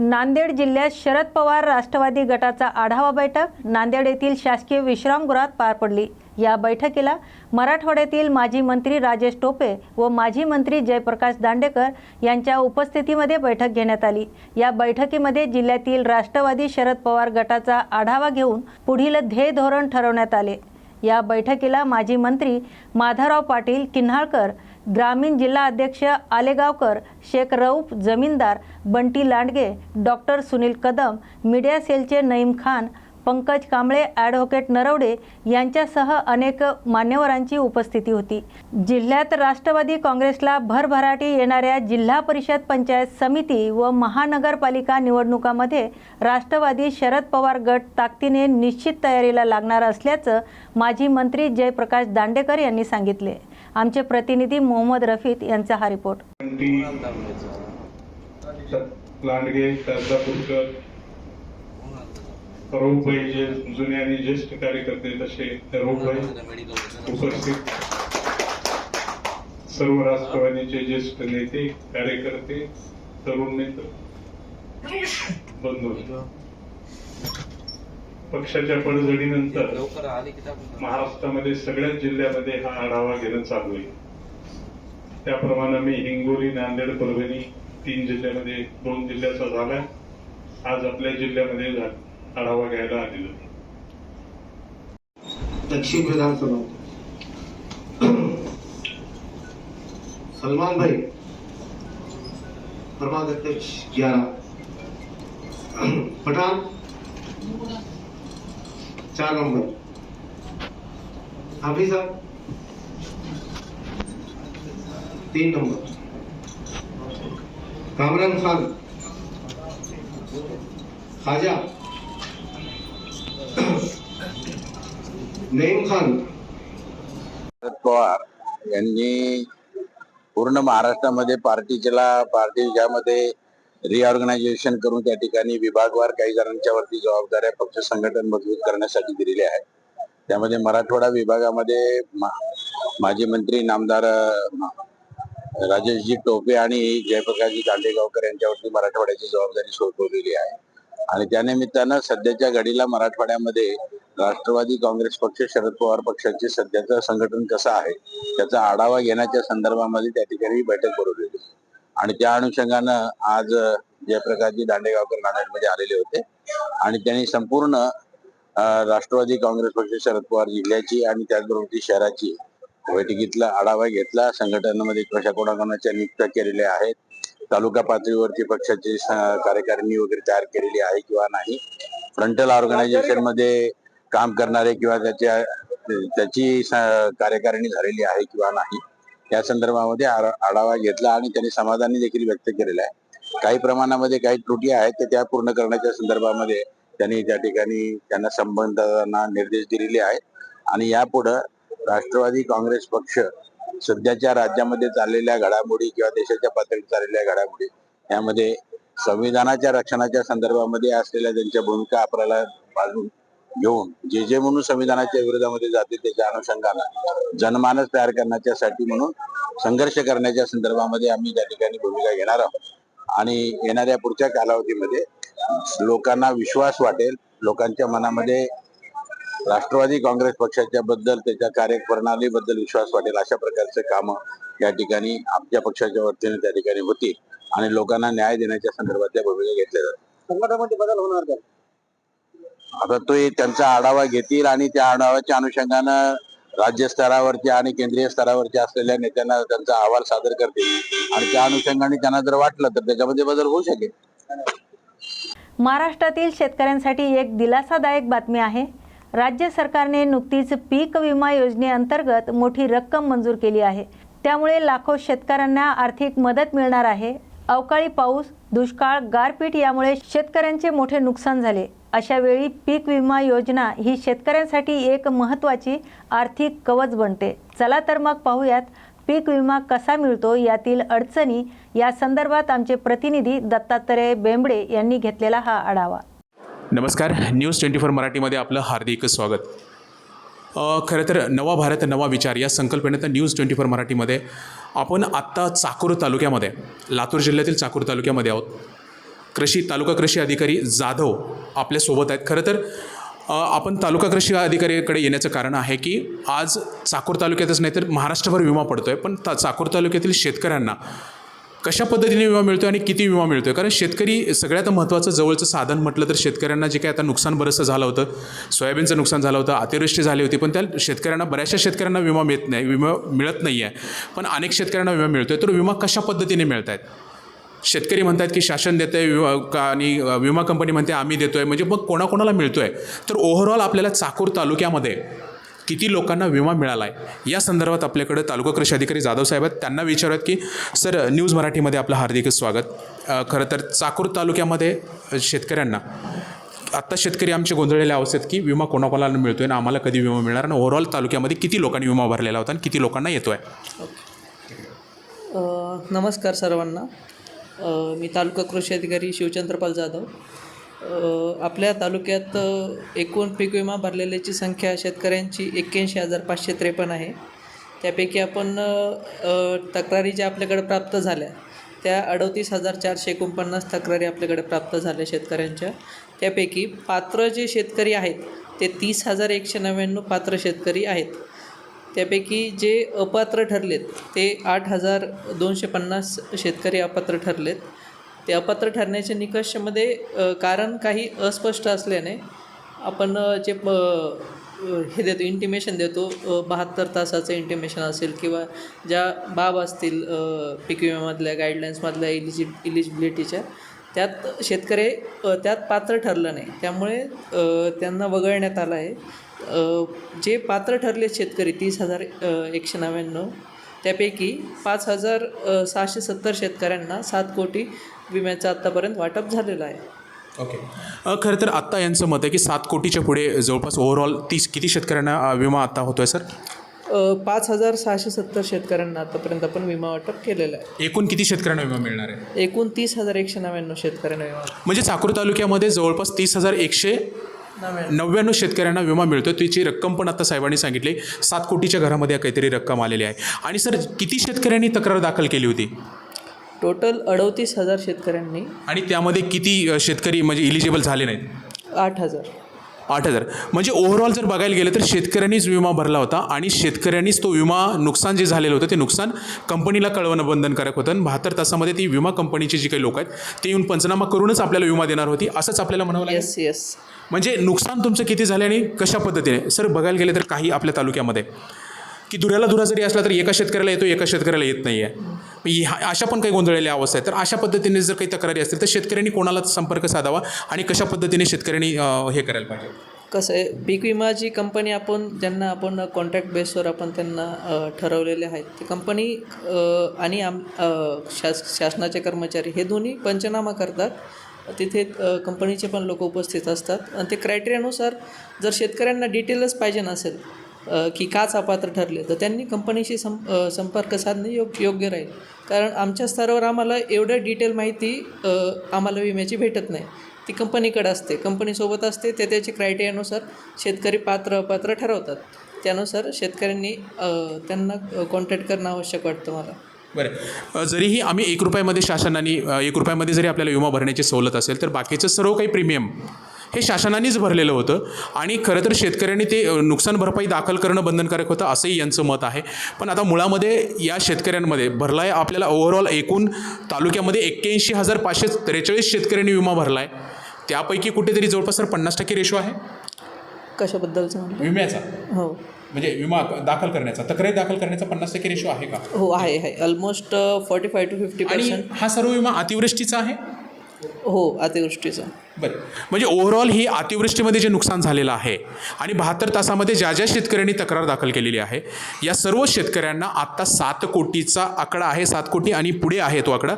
नांदेड जिल्ह्यात शरद पवार राष्ट्रवादी गटाचा आढावा बैठक नांदेड येथील शासकीय विश्रामगृहात पार पडली. या बैठकीला मराठवाड्यातील माजी मंत्री राजेश टोपे व माजी मंत्री जयप्रकाश दांडेकर यांच्या उपस्थितीमध्ये बैठक घेण्यात आली. या बैठकीमध्ये जिल्ह्यातील राष्ट्रवादी शरद पवार गटाचा आढावा घेऊन पुढील ध्येय धोरण ठरवण्यात आले. या बैठकीला माजी मंत्री माधवराव पाटील किन्हाळकर ग्रामीण जिल्हा अध्यक्ष आलेगावकर शेख रऊफ जमीनदार बंटी लांडगे डॉक्टर सुनील कदम मीडिया सेलचे नईम खान पंकज कांबळे ॲडव्होकेट नरवडे यांच्यासह अनेक मान्यवरांची उपस्थिती होती. जिल्ह्यात राष्ट्रवादी काँग्रेसला भरभराटी येणाऱ्या जिल्हा परिषद पंचायत समिती व महानगरपालिका निवडणुकामध्ये राष्ट्रवादी शरद पवार गट ताकदीने निश्चित तयारीला लागणार असल्याचं माजी मंत्री जयप्रकाश दांडेकर यांनी सांगितले. आमचे प्रतिनिधी मोहम्मद रफीत यांचा हा रिपोर्ट. लांडगे शारदापूरकर जे जुने आणि ज्येष्ठ कार्यकर्ते तसे रोपबाई उपस्थित. सर्व राष्ट्रवादीचे ज्येष्ठ नेते कार्यकर्ते तरुण नेते बंधू. पक्षाच्या पडझडीनंतर महाराष्ट्रामध्ये सगळ्याच जिल्ह्यामध्ये हा आढावा घेणं चालू आहे. त्याप्रमाणे मी हिंगोली नांदेड परभणी तीन जिल्ह्यामध्ये दोन जिल्ह्याचा झाला. आज आपल्या जिल्ह्यामध्ये झाला. दक्षिण विधानसभा सलमान भाई अध्यक्ष ग्यारह। पठान, चार नंबर। हाफिज साहब, तीन नंबर। कामरान खान, खाजा नईम खान शरद पवार यांनी पूर्ण महाराष्ट्रामध्ये पार्टीला पार्टी ज्यामध्ये रिऑर्गनायझेशन करून त्या ठिकाणी विभागवार काही जणांच्या वरती जबाबदाऱ्या पक्ष संघटन मजबूत करण्यासाठी दिलेल्या आहेत त्यामध्ये मराठवाडा विभागामध्ये माजी मंत्री नामदार राजेशजी टोपे आणि जयप्रकाशजी दांडेगावकर यांच्यावरती मराठवाड्याची जबाबदारी सोपवलेली आहे. आणि त्यानिमित्तानं सध्याच्या घडीला मराठवाड्यामध्ये राष्ट्रवादी काँग्रेस पक्ष शरद पवार पक्षाचे सध्याचं संघटन कसं आहे त्याचा आढावा घेण्याच्या संदर्भामध्ये त्या ठिकाणी बैठक बोलवलेली होती. आणि त्या अनुषंगानं आज जयप्रकाशजी दांडेगावकर नांदेडमध्ये आलेले होते. आणि त्यांनी संपूर्ण राष्ट्रवादी काँग्रेस पक्ष शरद पवार जिल्ह्याची आणि त्याचबरोबर ती शहराची बैठकीतला आढावा घेतला. संघटनामध्ये कशा कोणाकोणाच्या नियुक्त्या केलेल्या आहेत तालुका पातळीवरती पक्षाची कार्यकारिणी वगैरे तयार केलेली आहे किंवा नाही. फ्रंटल ऑर्गनायझेशनमध्ये काम करणारे किंवा त्याच्या त्याची कार्यकारिणी झालेली आहे किंवा नाही या संदर्भामध्ये आढावा घेतला आणि त्यांनी समाधानी देखील व्यक्त केलेलं आहे. काही प्रमाणामध्ये काही त्रुटी आहेत तर त्या पूर्ण करण्याच्या संदर्भामध्ये त्यांनी त्या ठिकाणी त्यांना संबंधांना निर्देश दिलेले आहेत. आणि यापुढं राष्ट्रवादी काँग्रेस पक्ष सध्याच्या राज्यामध्ये चाललेल्या घडामोडी किंवा देशाच्या पातळीवर चाललेल्या घडामोडी यामध्ये संविधानाच्या रक्षणाच्या संदर्भामध्ये असलेल्या त्यांच्या भूमिका आपल्याला बाजून घेऊन जे जे म्हणून संविधानाच्या विरोधामध्ये जाते त्याच्या अनुषंगानं जनमानस तयार करण्याच्यासाठी म्हणून संघर्ष करण्याच्या संदर्भामध्ये आम्ही त्या ठिकाणी भूमिका घेणार आहोत. आणि येणाऱ्या पुढच्या कालावधीमध्ये लोकांना विश्वास वाटेल लोकांच्या मनामध्ये राष्ट्रवादी काँग्रेस पक्षाच्या बद्दल त्याच्या कार्यप्रणालीबद्दल विश्वास वाटेल अशा प्रकारचे काम या ठिकाणी आमच्या पक्षाच्या वतीने त्या ठिकाणी होतील. आणि लोकांना न्याय देण्याच्या संदर्भातल्या भूमिका घेतल्या जातात संघटनामध्ये बदल होणार का? आता तो त्यांचा आढावा घेतील आणि त्या आढाव्याच्या अनुषंगानं राज्य स्तरावरच्या आणि केंद्रीय स्तरावरच्या असलेल्या नेत्यांना त्यांचा अहवाल सादर करतील. आणि त्या अनुषंगाने त्यांना जर वाटलं तर त्याच्यामध्ये बदल होऊ शकेल. महाराष्ट्रातील शेतकऱ्यांसाठी एक दिलासादायक बातमी आहे. राज्य सरकारने नुकतीच पीक विमा योजनेअंतर्गत मोठी रक्कम मंजूर केली आहे. त्यामुळे लाखो शेतकऱ्यांना आर्थिक मदत मिळणार आहे. अवकाळी पाऊस दुष्काळ गारपीट यामुळे शेतकऱ्यांचे मोठे नुकसान झाले. अशा वेळी पीक विमा योजना ही शेतकऱ्यांसाठी एक महत्त्वाची आर्थिक कवच बनते. चला तर मग पाहूयात पीक विमा कसा मिळतो यातील अडचणी. या संदर्भात आमचे प्रतिनिधी दत्तात्रय बेंबडे यांनी घेतलेला हा आढावा. नमस्कार. न्यूज ट्वेंटी फोर मराठीमध्ये आपलं हार्दिक स्वागत. खरं तर नवा भारत नवा विचार या संकल्पनेत न्यूज ट्वेंटी फोर मराठीमध्ये आपण आत्ता चाकूर तालुक्यामध्ये लातूर जिल्ह्यातील चाकूर तालुक्यामध्ये आहोत. कृषी तालुका कृषी अधिकारी जाधव आपल्यासोबत आहेत. खरं तर आपण तालुका कृषी अधिकाऱ्याकडे येण्याचं कारण आहे की आज चाकूर तालुक्यातच नाही तर महाराष्ट्रभर विमा पडतो आहे पण ता चाकूर तालुक्यातील शेतकऱ्यांना कशा पद्धतीने विमा मिळतो आणि किती विमा मिळतो आहे कारण शेतकरी सगळ्यात महत्त्वाचं जवळचं साधन म्हटलं तर शेतकऱ्यांना जे काही आता नुकसान बरंचसं झालं होतं सोयाबीनचं नुकसान झालं होतं अतिवृष्टी झाली होती पण त्या शेतकऱ्यांना बऱ्याचशा शेतकऱ्यांना विमा मिळत नाही विमा मिळत नाही आहे पण अनेक शेतकऱ्यांना विमा मिळतो आहे तर विमा कशा पद्धतीने मिळत आहेत शेतकरी म्हणतात की शासन देतं आहे विमा का आणि विमा कंपनी म्हणते आम्ही देतो आहे म्हणजे मग कोणाकोणाला मिळतो आहे तर ओव्हरऑल आपल्याला चाकूर तालुक्यामध्ये किती लोकांना विमा मिळाला आहे या संदर्भात आपल्याकडे तालुका कृषी अधिकारी जाधव साहेब आहेत. त्यांना विचारत की सर न्यूज मराठीमध्ये आपलं हार्दिक स्वागत. खरं तर चाकूर तालुक्यामध्ये शेतकऱ्यांना आत्ता शेतकरी आमचे गोंधळलेल्या अवस्थेत की विमा कोणाकोणाला मिळतो आहे आणि आम्हाला कधी विमा मिळणार? आणि ओव्हरऑल तालुक्यामध्ये किती लोकांनी विमा भरलेला होता आणि किती लोकांना येतो आहे नमस्कार सर्वांना. मी तालुका कृषी अधिकारी शिवचंद्रपाल जाधव. आपल्या तालुक्यात एकूण पीक विमा भरलेल्याची संख्या शेतकऱ्यांची एक्क्याऐंशी हजार पाचशे त्रेपन्न आहे. त्यापैकी आपण तक्रारी ज्या आपल्याकडे प्राप्त झाल्या त्या अडतीस हजार चारशे एकोणपन्नास तक्रारी आपल्याकडे प्राप्त झाल्या शेतकऱ्यांच्या. त्यापैकी पात्र जे शेतकरी आहेत ते तीस हजार एकशे नव्याण्णव पात्र शेतकरी आहेत. त्यापैकी जे अपात्र ठरलेत ते आठ हजार दोनशे पन्नास शेतकरी अपात्र ठरलेत. ते अपात्र ठरण्याच्या निकषामध्ये कारण काही अस्पष्ट असल्याने आपण जे प- हे देतो इंटिमेशन देतो बहात्तर तासाचं इंटिमेशन असेल किंवा ज्या बाब असतील पीक विम्यामधल्या गाईडलाईन्समधल्या इलिजि इलिजिबिलिटीच्या त्यात शेतकरी त्यात पात्र ठरलं नाही. त्यामुळे त्यांना वगळण्यात आलं आहे. जे पात्र ठरले शेतकरी तीस हजार एकशे नव्याण्णव त्यापैकी पाच हजार सहाशे सत्तर शेतकऱ्यांना सात कोटी विम्याचं आत्तापर्यंत वाटप झालेलं आहे. ओके. okay. खरं तर आत्ता यांचं मत आहे की सात कोटीच्या पुढे जवळपास ओव्हरऑल तीस किती शेतकऱ्यांना विमा आत्ता होतो आहे सर? पाच हजार सहाशे सत्तर शेतकऱ्यांना आतापर्यंत आपण विमा वाटप केलेला आहे. एकूण किती शेतकऱ्यांना विमा मिळणार आहे? एकूण तीस हजार एकशे नव्याण्णव शेतकऱ्यांना विमा म्हणजे चाकूर तालुक्यामध्ये जवळपास तीस हजार एकशे नव्याण्णव. नव्याण्णव शेतकऱ्यांना विमा मिळतो तिची रक्कम पण आता साहेबांनी सांगितली. सात कोटीच्या घरामध्ये काहीतरी रक्कम आलेली आहे. आणि सर किती शेतकऱ्यांनी तक्रार दाखल केली होती? टोटल अडतीस हजार शेतकऱ्यांनी आणि त्यामध्ये किती शेतकरी म्हणजे इलिजिबल झाले नाहीत? आठ हजार. आठ हजार. म्हणजे ओव्हरऑल जर बघायला गेलं तर शेतकऱ्यांनीच विमा भरला होता आणि शेतकऱ्यांनीच तो विमा नुकसान जे झालेलं होतं ते नुकसान कंपनीला कळवणं बंधनकारक होतं. आणि बहात्तर तासामध्ये ती विमा कंपनीची जी काही लोक आहेत ते येऊन पंचनामा करूनच आपल्याला विमा देणार होती असंच आपल्याला म्हणावं लागेल. येस येस म्हणजे नुकसान तुमचं किती झाले आणि कशा पद्धतीने? सर बघायला गेले तर काही आपल्या तालुक्यामध्ये. की दुऱ्याला दुरा जरी असला तर एका शेतकऱ्याला येतो एका शेतकऱ्याला येत नाही आहे अशा पण काही गोंधळलेल्या अवस्था आहेत. तर अशा पद्धतीने जर काही तक्रारी असतील तर शेतकऱ्यांनी कोणाला संपर्क साधावा आणि कशा पद्धतीने शेतकऱ्यांनी हे करायला पाहिजे? कसं आहे पीक विमा जी कंपनी आपण ज्यांना आपण कॉन्ट्रॅक्ट बेसवर आपण त्यांना ठरवलेले आहेत ती कंपनी आणि आम शास शासनाचे कर्मचारी हे दोन्ही पंचनामा करतात. तिथे कंपनीचे पण लोक उपस्थित असतात. आणि ते क्रायटेरियानुसार जर शेतकऱ्यांना डिटेलच पाहिजे नसेल की काच अपात्र ठरले? तर त्यांनी कंपनीशी सं संपर्क साधणे योग्य योग्य राहील. कारण आमच्या स्तरावर आम्हाला एवढं डिटेल माहिती आम्हाला विम्याची भेटत नाही. ती कंपनीकडे असते. कंपनीसोबत असते. ते त्याच्या क्रायटेरियानुसार शेतकरी पात्र अपात्र ठरवतात. त्यानुसार शेतकऱ्यांनी त्यांना कॉन्टॅक्ट करणं आवश्यक वाटतं मला. बरं. जरीही आम्ही एक रुपयामध्ये शासनाने एक रुपयामध्ये जरी आपल्याला विमा भरण्याची सवलत असेल तर बाकीचं सर्व काही प्रीमियम हे शासनानेच भरलेलं होतं. आणि खरं तर शेतकऱ्यांनी ते नुकसान भरपाई दाखल करणं बंधनकारक होतं असंही यांचं मत आहे. पण आता मुळामध्ये या शेतकऱ्यांमध्ये भरला आहे आपल्याला ओव्हरऑल एकूण तालुक्यामध्ये एक्क्याऐंशी हजार पाचशे त्रेचाळीस शेतकऱ्यांनी विमा भरला आहे त्यापैकी कुठेतरी जवळपास सर पन्नास टक्के रेशो आहे. कशाबद्दलचं विम्याचा. हो. म्हणजे विमा दाखल करण्याचा. तक्रारी दाखल करण्याचा पन्नास टक्के रेशो आहे का? हो आहे आहे. Almost forty five to fifty आणि हा सर्व विमा अतिवृष्टीचा आहे? हो अतिवृष्टीचं. बरं. म्हणजे ओव्हरऑल ही अतिवृष्टीमध्ये जे नुकसान झालेलं आहे आणि बहात्तर तासामध्ये ज्या ज्या शेतकऱ्यांनी तक्रार दाखल केलेली आहे या सर्व शेतकऱ्यांना आत्ता सात कोटीचा आकडा आहे सात कोटी आणि पुढे आहे तो आकडा.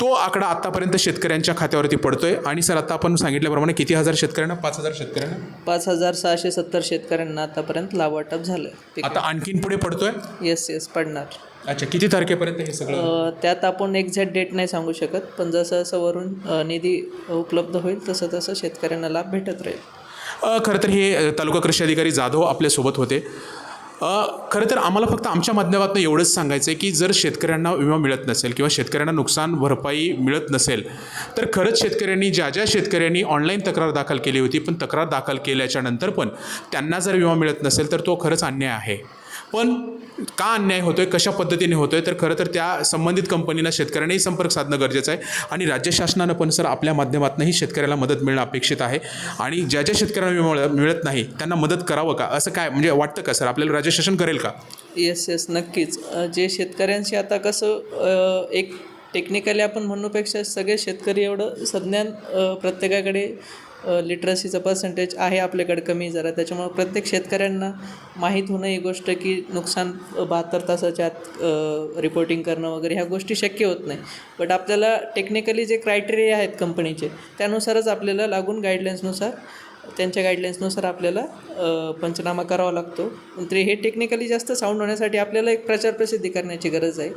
तो आकडा आत्तापर्यंत शेतकऱ्यांच्या खात्यावरती पडतोय. आणि सर आता आपण सांगितल्याप्रमाणे किती हजार शेतकऱ्यांना? पाच हजार शेतकऱ्यांना? पाच हजार सहाशे सत्तर शेतकऱ्यांना आतापर्यंत लाभ वाटप झालं आता आणखीन पुढे पडतोय? येस येस पडणार. अच्छा किती तारखेपर्यंत हे सगळं? त्यात आपण एक्झॅक्ट डेट नाही सांगू शकत पण जसं जसं वरून निधी उपलब्ध होईल तसं तसं शेतकऱ्यांना लाभ भेटत राहील. खरं तर हे तालुका कृषी अधिकारी जाधव आपल्यासोबत होते. खरं तर आम्हाला फक्त आमच्या माध्यमातून एवढंच सांगायचं आहे की जर शेतकऱ्यांना विमा मिळत नसेल किंवा शेतकऱ्यांना नुकसान भरपाई मिळत नसेल तर खरंच शेतकऱ्यांनी ज्या ज्या शेतकऱ्यांनी ऑनलाईन तक्रार दाखल केली होती पण तक्रार दाखल केल्याच्यानंतर पण त्यांना जर विमा मिळत नसेल तर तो खरंच अन्याय आहे. पण का अन्याय होतोय कशा पद्धतीने होतोय तर खरं तर त्या संबंधित कंपनीला शेतकऱ्यांनाही संपर्क साधणं गरजेचं आहे. आणि राज्य शासनानं पण सर आपल्या माध्यमातूनही शेतकऱ्याला मदत मिळणं अपेक्षित आहे. आणि ज्या ज्या शेतकऱ्यांना मिळ- मिळत नाही त्यांना मदत करावं का? असं काय म्हणजे वाटतं का सर? आपल्याला राज्य शासन करेल का? येस येस नक्कीच. जे शेतकऱ्यांशी आता कसं एक टेक्निकली आपण म्हणूपेक्षा सगळे शेतकरी एवढं संज्ञान प्रत्येकाकडे लिटरसीचं पर्सेंटेज आहे आपल्याकडे कमी जरा. त्याच्यामुळं प्रत्येक शेतकऱ्यांना माहीत होणं ही गोष्ट की नुकसान बहात्तर तासाच्या आत रिपोर्टिंग करणं वगैरे ह्या गोष्टी शक्य होत नाही. बट आपल्याला टेक्निकली जे क्रायटेरिया आहेत कंपनीचे त्यानुसारच आपल्याला लागून गाईडलाईन्सनुसार त्यांच्या गाईडलाईन्सनुसार आपल्याला पंचनामा करावा लागतो. तरी हे टेक्निकली जास्त साऊंड होण्यासाठी आपल्याला एक प्रचार प्रसिद्धी करण्याची गरज आहे.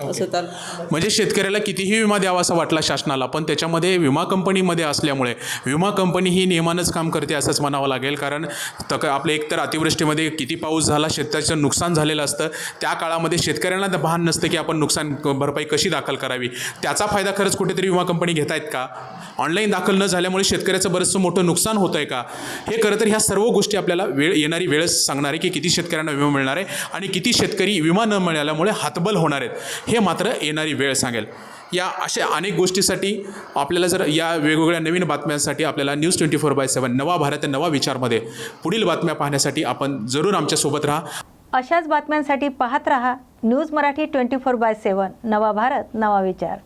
असं तर म्हणजे शेतकऱ्याला कितीही विमा द्यावा असं वाटला शासनाला पण त्याच्यामध्ये विमा कंपनीमध्ये असल्यामुळे विमा कंपनी ही नियमानंच काम करते असंच म्हणावं लागेल. कारण तक आपलं एकतर अतिवृष्टीमध्ये किती पाऊस झाला शेतकऱ्याचं नुकसान झालेलं असतं. त्या काळामध्ये शेतकऱ्यांना ते भान नसतं की आपण नुकसान भरपाई कशी दाखल करावी. त्याचा फायदा खरंच कुठेतरी विमा कंपनी घेत आहेत का? ऑनलाईन दाखल न झाल्यामुळे शेतकऱ्याचं बरंचसं मोठं नुकसान होतं आहे का? हे खरं तर ह्या सर्व गोष्टी आपल्याला वेळ येणारी वेळच सांगणार आहे की किती शेतकऱ्यांना विमा मिळणार आहे आणि किती शेतकरी विमा न मिळाल्यामुळे हातबल होणार आहेत. हे मात्र येणारी वेळ सांगेल. या अशा अनेक गोष्टीसाठी आपल्याला जर या वेगवेगळ्या नवीन बातम्यांसाठी आपल्याला news twenty four by seven Nava Bharat Nava विचारमध्ये पुढील बातम्या पाहण्यासाठी आपण जरूर आमच्यासोबत राहा. अशाच बातम्यांसाठी पाहत रहा news Marathi twenty four by seven Nava Bharat Nava विचार.